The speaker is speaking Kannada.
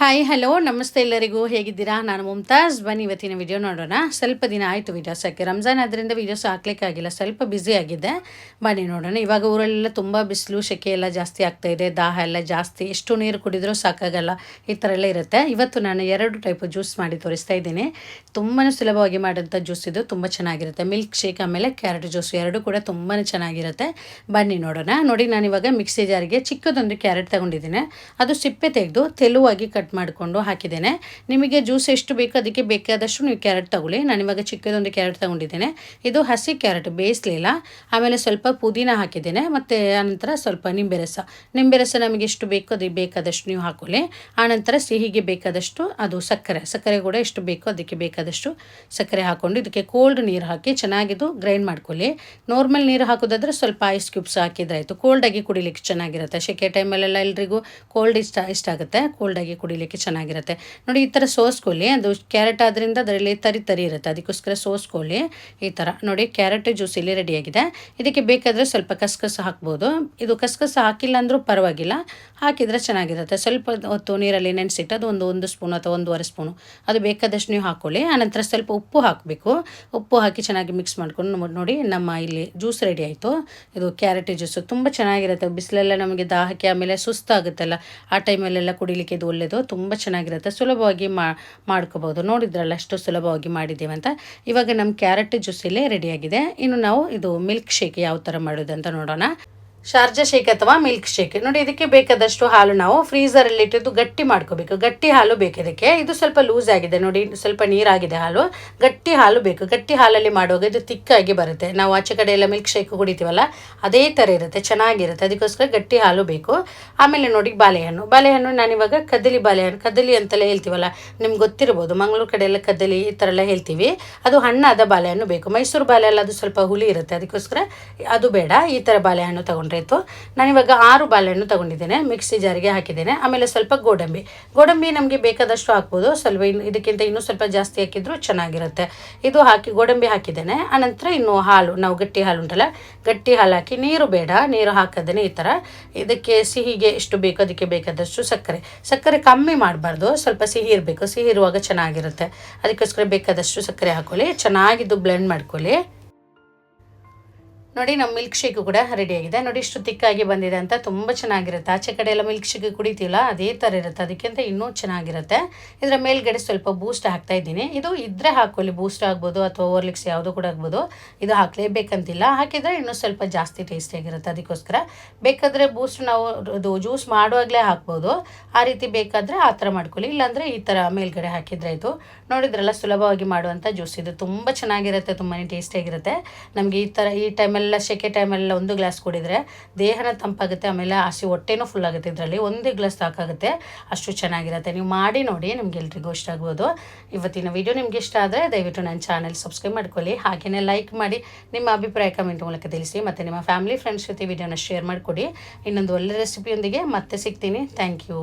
ಹಾಯ್ ಹಲೋ ನಮಸ್ತೆ ಎಲ್ಲರಿಗೂ. ಹೇಗಿದ್ದೀರಾ? ನಾನು ಮುಮ್ತಾಜ್ ಬನ್ನಿ, ಇವತ್ತಿನ ವಿಡಿಯೋ ನೋಡೋಣ. ಸ್ವಲ್ಪ ದಿನ ಆಯಿತು ವಿಡಿಯೋಸ್ ಹಾಕಿ ರಂಜಾನ್ ಅದರಿಂದ ವಿಡಿಯೋಸ್ ಹಾಕ್ಲಿಕ್ಕಾಗಿಲ್ಲ ಸ್ವಲ್ಪ ಬ್ಯುಸಿ ಆಗಿದೆ. ಬನ್ನಿ, ನೋಡೋಣ. ಇವಾಗ ಊರಲ್ಲೆಲ್ಲ ತುಂಬ ಬಿಸಿಲು, ಸೆಕೆ ಎಲ್ಲ ಜಾಸ್ತಿ ಆಗ್ತಾ ಇದೆ. ದಾಹ ಎಲ್ಲ ಜಾಸ್ತಿ. ಎಷ್ಟು ನೀರು ಕುಡಿದ್ರೂ ಸಾಕಾಗಲ್ಲ. ಈ ಥರ ಎಲ್ಲ ಇರುತ್ತೆ. ಇವತ್ತು ನಾನು ಎರಡು ಟೈಪ್ ಜ್ಯೂಸ್ ಮಾಡಿ ತೋರಿಸ್ತಾ ಇದ್ದೀನಿ. ತುಂಬಾ ಸುಲಭವಾಗಿ ಮಾಡೋಂಥ ಜ್ಯೂಸ್ ಇದು. ತುಂಬ ಚೆನ್ನಾಗಿರುತ್ತೆ. ಮಿಲ್ಕ್ ಶೇಕ್ ಆಮೇಲೆ ಕ್ಯಾರೆಟ್ ಜ್ಯೂಸ್ ಎರಡು ಕೂಡ ತುಂಬಾ ಚೆನ್ನಾಗಿರುತ್ತೆ. ಬನ್ನಿ, ನೋಡೋಣ. ನೋಡಿ ನಾನು ಇವಾಗ ಮಿಕ್ಸಿ ಜಾರಿಗೆ ಚಿಕ್ಕದೊಂದು ಕ್ಯಾರೆಟ್ ತಗೊಂಡಿದ್ದೀನಿ. ಅದು ಸಿಪ್ಪೆ ತೆಗೆದು ತೆಲುವಾಗಿ ಕಟ್ ಮಾಡಿಕೊಂಡು ಹಾಕಿದ್ದೇನೆ. ನಿಮಗೆ ಜ್ಯೂಸ್ ಎಷ್ಟು ಬೇಕು ಅದಕ್ಕೆ ಬೇಕಾದಷ್ಟು ನೀವು ಕ್ಯಾರೆಟ್ ತಗೊಳ್ಳಿ. ನಾನು ಇವಾಗ ಚಿಕ್ಕದೊಂದು ಕ್ಯಾರೆಟ್ ತಗೊಂಡಿದ್ದೇನೆ. ಇದು ಹಸಿ ಕ್ಯಾರೆಟ್ ಬೇಯಿಸಲಿಲ್ಲ ಆಮೇಲೆ ಸ್ವಲ್ಪ ಪುದೀನ ಹಾಕಿದ್ದೇನೆ. ಮತ್ತು ಆನಂತರ ಸ್ವಲ್ಪ ನಿಂಬೆ ರಸ ನಿಂಬೆ ರಸ ನಮಗೆ ಎಷ್ಟು ಬೇಕು ಅದಕ್ಕೆ ಬೇಕಾದಷ್ಟು ನೀವು ಹಾಕೊಳ್ಳಿ. ಆನಂತರ ಸಿಹಿಗೆ ಬೇಕಾದಷ್ಟು ಅದು ಸಕ್ಕರೆ. ಸಕ್ಕರೆ ಕೂಡ ಎಷ್ಟು ಬೇಕು ಅದಕ್ಕೆ ಬೇಕಾದಷ್ಟು ಸಕ್ಕರೆ ಹಾಕ್ಕೊಂಡು ಇದಕ್ಕೆ ಕೋಲ್ಡ್ ನೀರು ಹಾಕಿ ಚೆನ್ನಾಗಿದು ಗ್ರೈಂಡ್ ಮಾಡ್ಕೊಳ್ಳಿ. ನಾರ್ಮಲ್ ನೀರು ಹಾಕೋದಾದ್ರೆ ಸ್ವಲ್ಪ ಐಸ್ ಕ್ಯೂಬ್ಸ್ ಹಾಕಿದ್ರಾಯ್ತು ಕೋಲ್ಡಾಗಿ ಕುಡಿಲಿಕ್ಕೆ ಚೆನ್ನಾಗಿರುತ್ತೆ. ಶೆಕೆ ಟೈಮಲ್ಲೆಲ್ಲ ಎಲ್ರಿಗೂ ಕೋಲ್ಡ್ ಇಷ್ಟ ಇಷ್ಟ ಆಗುತ್ತೆ. ಕೋಲ್ಡಾಗಿ ಕುಡಿಲಿಕ್ಕೆ ಚೆನ್ನಾಗಿರುತ್ತೆ. ನೋಡಿ, ಈ ಥರ ಸೋಸ್ಕೊಳ್ಳಿ. ಅದು ಕ್ಯಾರೆಟ್ ಆದ್ರಿಂದ ಅದರಲ್ಲಿ ತರಿ ತರಿ ಇರುತ್ತೆ. ಅದಕ್ಕೋಸ್ಕರ ಸೋಸ್ಕೊಳ್ಳಿ. ಈ ಥರ ನೋಡಿ, ಕ್ಯಾರೆಟ್ ಜ್ಯೂಸ್ ಇಲ್ಲಿ ರೆಡಿಯಾಗಿದೆ ಇದಕ್ಕೆ ಬೇಕಾದರೆ ಸ್ವಲ್ಪ ಕಸಕಸ ಹಾಕ್ಬೋದು. ಇದು ಕಸಕಸ ಹಾಕಿಲ್ಲ ಅಂದರೂ ಪರವಾಗಿಲ್ಲ. ಹಾಕಿದರೆ ಚೆನ್ನಾಗಿರುತ್ತೆ. ಸ್ವಲ್ಪ ಹೊತ್ತು ನೀರಲ್ಲಿ ನೆನೆಸಿಟ್ಟು ಅದು ಒಂದು ಒಂದು ಸ್ಪೂನ್ ಅಥವಾ ಒಂದೂವರೆ ಸ್ಪೂನು. ಅದು ಬೇಕಾದಷ್ಟು ನೀವು ಹಾಕ್ಕೊಳ್ಳಿ. ಆನಂತರ ಸ್ವಲ್ಪ ಉಪ್ಪು ಹಾಕಬೇಕು. ಉಪ್ಪು ಹಾಕಿ ಚೆನ್ನಾಗಿ ಮಿಕ್ಸ್ ಮಾಡ್ಕೊಂಡು ನೋಡಿ, ನಮ್ಮ ಇಲ್ಲಿ ಜ್ಯೂಸ್ ರೆಡಿ ಆಯಿತು. ಇದು ಕ್ಯಾರೆಟ್ ಜ್ಯೂಸು. ತುಂಬ ಚೆನ್ನಾಗಿರುತ್ತೆ. ಬಿಸಿಲೆಲ್ಲ ನಮಗೆ ದಾಹಕ್ಕೆ ಆಮೇಲೆ ಸುಸ್ತಾಗುತ್ತಲ್ಲ. ಆ ಟೈಮಲ್ಲೆಲ್ಲ ಕುಡಿಲಿಕ್ಕೆ ಇದು ಒಳ್ಳೆಯದು ತುಂಬ ಚೆನ್ನಾಗಿರುತ್ತೆ. ಸುಲಭವಾಗಿ ಮಾಡ್ಕೋಬೋದು ನೋಡಿದ್ರಲ್ಲ ಅಷ್ಟು ಸುಲಭವಾಗಿ ಮಾಡಿದ್ದೀವಿ ಅಂತ. ಇವಾಗ ನಮ್ಮ ಕ್ಯಾರೆಟ್ ಜ್ಯೂಸ್ ಇಲ್ಲೇ ರೆಡಿಯಾಗಿದೆ ಇನ್ನು ನಾವು ಇದು ಮಿಲ್ಕ್ ಶೇಕ್ ಯಾವ ಥರ ಮಾಡೋದು ಅಂತ ನೋಡೋಣ. ಶಾರ್ಜಾ ಶೇಕ್ ಅಥವಾ ಮಿಲ್ಕ್ ಶೇಕ್. ನೋಡಿ, ಇದಕ್ಕೆ ಬೇಕಾದಷ್ಟು ಹಾಲು ನಾವು ಫ್ರೀಸರಲ್ಲಿ ಇಟ್ಟಿದ್ದು ಗಟ್ಟಿ ಮಾಡ್ಕೋಬೇಕು. ಗಟ್ಟಿ ಹಾಲು ಬೇಕು ಇದಕ್ಕೆ. ಇದು ಸ್ವಲ್ಪ ಲೂಸ್ ಆಗಿದೆ. ನೋಡಿ, ಸ್ವಲ್ಪ ನೀರಾಗಿದೆ ಹಾಲು. ಗಟ್ಟಿ ಹಾಲು ಬೇಕು. ಗಟ್ಟಿ ಹಾಲಲ್ಲಿ ಮಾಡುವಾಗ ಇದು ತಿಕ್ಕಾಗಿ ಬರುತ್ತೆ. ನಾವು ಆಚೆ ಕಡೆ ಎಲ್ಲ ಮಿಲ್ಕ್ ಶೇಕ್ ಕುಡಿತೀವಲ್ಲ, ಅದೇ ಥರ ಇರುತ್ತೆ. ಚೆನ್ನಾಗಿರುತ್ತೆ. ಅದಕ್ಕೋಸ್ಕರ ಗಟ್ಟಿ ಹಾಲು ಬೇಕು. ಆಮೇಲೆ ನೋಡಿ, ಬಾಳೆಹಣ್ಣು. ಬಾಳೆಹಣ್ಣು ನಾನಿವಾಗ ಕದಲಿ ಬಾಳೆಹಣ್ಣು. ಕದಲಿ ಅಂತೆಲ್ಲ ಹೇಳ್ತೀವಲ್ಲ, ನಿಮ್ಗೆ ಗೊತ್ತಿರ್ಬೋದು. ಮಂಗಳೂರು ಕಡೆ ಎಲ್ಲ ಕದಲಿ ಈ ಥರ ಎಲ್ಲ ಹೇಳ್ತೀವಿ. ಅದು ಹಣ್ಣಾದ ಬಾಳೆಹಣ್ಣು ಬೇಕು. ಮೈಸೂರು ಬಾಳೆಹಣ್ಣು ಅದು ಸ್ವಲ್ಪ ಹುಳಿ ಇರುತ್ತೆ. ಅದಕ್ಕೋಸ್ಕರ ಅದು ಬೇಡ. ಈ ಥರ ಬಾಳೆಹಣ್ಣು ತೊಗೊಂಡ್ರಾಯ್ತು ನಾನಿವಾಗ ಆರು ಬಾಳೆಹಣ್ಣು ತೊಗೊಂಡಿದ್ದೇನೆ ಮಿಕ್ಸಿ ಜಾರಿಗೆ ಹಾಕಿದ್ದೇನೆ. ಆಮೇಲೆ ಸ್ವಲ್ಪ ಗೋಡಂಬಿ. ಗೋಡಂಬಿ ನಮಗೆ ಬೇಕಾದಷ್ಟು ಹಾಕ್ಬೋದು. ಸ್ವಲ್ಪ ಇನ್ನು ಇದಕ್ಕಿಂತ ಇನ್ನೂ ಸ್ವಲ್ಪ ಜಾಸ್ತಿ ಹಾಕಿದ್ರು ಚೆನ್ನಾಗಿರುತ್ತೆ. ಇದು ಹಾಕಿ, ಗೋಡಂಬಿ ಹಾಕಿದ್ದೇನೆ. ಆನಂತರ ಇನ್ನು ಹಾಲು, ನಾವು ಗಟ್ಟಿ ಹಾಲು ಉಂಟಲ್ಲ, ಗಟ್ಟಿ ಹಾಲು ಹಾಕಿ, ನೀರು ಬೇಡ. ನೀರು ಹಾಕದೇನೆ ಈ ಥರ ಇದಕ್ಕೆ ಸಿಹಿಗೆ ಎಷ್ಟು ಬೇಕೋ ಅದಕ್ಕೆ ಬೇಕಾದಷ್ಟು ಸಕ್ಕರೆ. ಸಕ್ಕರೆ ಕಮ್ಮಿ ಮಾಡಬಾರ್ದು. ಸ್ವಲ್ಪ ಸಿಹಿ ಇರಬೇಕು. ಸಿಹಿ ಇರುವಾಗ ಚೆನ್ನಾಗಿರುತ್ತೆ. ಅದಕ್ಕೋಸ್ಕರ ಬೇಕಾದಷ್ಟು ಸಕ್ಕರೆ ಹಾಕೊಳ್ಳಿ. ಚೆನ್ನಾಗಿದ್ದು ಬ್ಲೆಂಡ್ ಮಾಡ್ಕೊಳ್ಳಿ. ನೋಡಿ, ನಮ್ಮ ಮಿಲ್ಕ್ ಶೇಕು ಕೂಡ ರೆಡಿಯಾಗಿದೆ ನೋಡಿ, ಇಷ್ಟು ತಿಕ್ಕಾಗಿ ಬಂದಿದೆ ಅಂತ ತುಂಬ ಚೆನ್ನಾಗಿರುತ್ತೆ. ಆಚೆ ಕಡೆ ಎಲ್ಲ ಮಿಲ್ಕ್ ಶೇಕ್ ಕುಡಿತೀವಲ್ಲ, ಅದೇ ಥರ ಇರುತ್ತೆ. ಅದಕ್ಕಿಂತ ಇನ್ನೂ ಚೆನ್ನಾಗಿರುತ್ತೆ. ಇದರ ಮೇಲ್ಗಡೆ ಸ್ವಲ್ಪ ಬೂಸ್ಟ್ ಹಾಕ್ತಾ ಇದ್ದೀನಿ. ಇದು ಇದ್ರೆ ಹಾಕೊಳ್ಳಿ. ಬೂಸ್ಟ್ ಆಗ್ಬೋದು ಅಥವಾ ಓರ್ಲಿಕ್ಸ್ ಯಾವುದು ಕೂಡ ಆಗ್ಬೋದು. ಇದು ಹಾಕಲೇಬೇಕಂತಿಲ್ಲ. ಹಾಕಿದರೆ ಇನ್ನೂ ಸ್ವಲ್ಪ ಜಾಸ್ತಿ ಟೇಸ್ಟಿಯಾಗಿರುತ್ತೆ ಅದಕ್ಕೋಸ್ಕರ ಬೇಕಾದರೆ ಬೂಸ್ಟ್ ನಾವು ಅದು ಜ್ಯೂಸ್ ಮಾಡುವಾಗಲೇ ಹಾಕ್ಬೋದು. ಆ ರೀತಿ ಬೇಕಾದರೆ ಆ ಥರ ಮಾಡ್ಕೊಳ್ಳಿ. ಇಲ್ಲಾಂದರೆ ಈ ಥರ ಮೇಲ್ಗಡೆ ಹಾಕಿದ್ರೆ ಇದು ನೋಡಿದ್ರಲ್ಲ, ಸುಲಭವಾಗಿ ಮಾಡುವಂಥ ಜ್ಯೂಸ್ ಇದು ತುಂಬ ಚೆನ್ನಾಗಿರುತ್ತೆ. ತುಂಬಾ ಟೇಸ್ಟಿಯಾಗಿರುತ್ತೆ ನಮಗೆ ಈ ಥರ ಈ ಟೈಮೆಲ್ಲ ಸೆಕೆ ಟೈಮೆಲ್ಲ ಒಂದು ಗ್ಲಾಸ್ ಕುಡಿದ್ರೆ ದೇಹನ ತಂಪಾಗುತ್ತೆ, ಆಮೇಲೆ ಹಸಿ ಹೊಟ್ಟೆನೂ ಫುಲ್ ಆಗುತ್ತೆ. ಇದರಲ್ಲಿ ಒಂದೇ ಗ್ಲಾಸ್ ಸಾಕಾಗುತ್ತೆ, ಅಷ್ಟು ಚೆನ್ನಾಗಿರುತ್ತೆ. ನೀವು ಮಾಡಿ ನೋಡಿ, ನಿಮ್ಗೆ ಎಲ್ರಿಗೂ ಇಷ್ಟ ಆಗ್ಬೋದು. ಇವತ್ತಿನ ವಿಡಿಯೋ ನಿಮ್ಗೆ ಇಷ್ಟ ಆದರೆ ದಯವಿಟ್ಟು ನನ್ನ ಚಾನಲ್ ಸಬ್ಸ್ಕ್ರೈಬ್ ಮಾಡ್ಕೊಳ್ಳಿ. ಹಾಗೆಯೇ ಲೈಕ್ ಮಾಡಿ, ನಿಮ್ಮ ಅಭಿಪ್ರಾಯ ಕಮೆಂಟ್ ಮೂಲಕ ತಿಳಿಸಿ, ಮತ್ತು ನಿಮ್ಮ ಫ್ಯಾಮಿಲಿ ಫ್ರೆಂಡ್ಸ್ ಜೊತೆ ವಿಡಿಯೋನ ಶೇರ್ ಮಾಡಿಕೊಡಿ. ಇನ್ನೊಂದು ಒಳ್ಳೆ ರೆಸಿಪಿಯೊಂದಿಗೆ ಮತ್ತೆ ಸಿಗ್ತೀನಿ. Thank you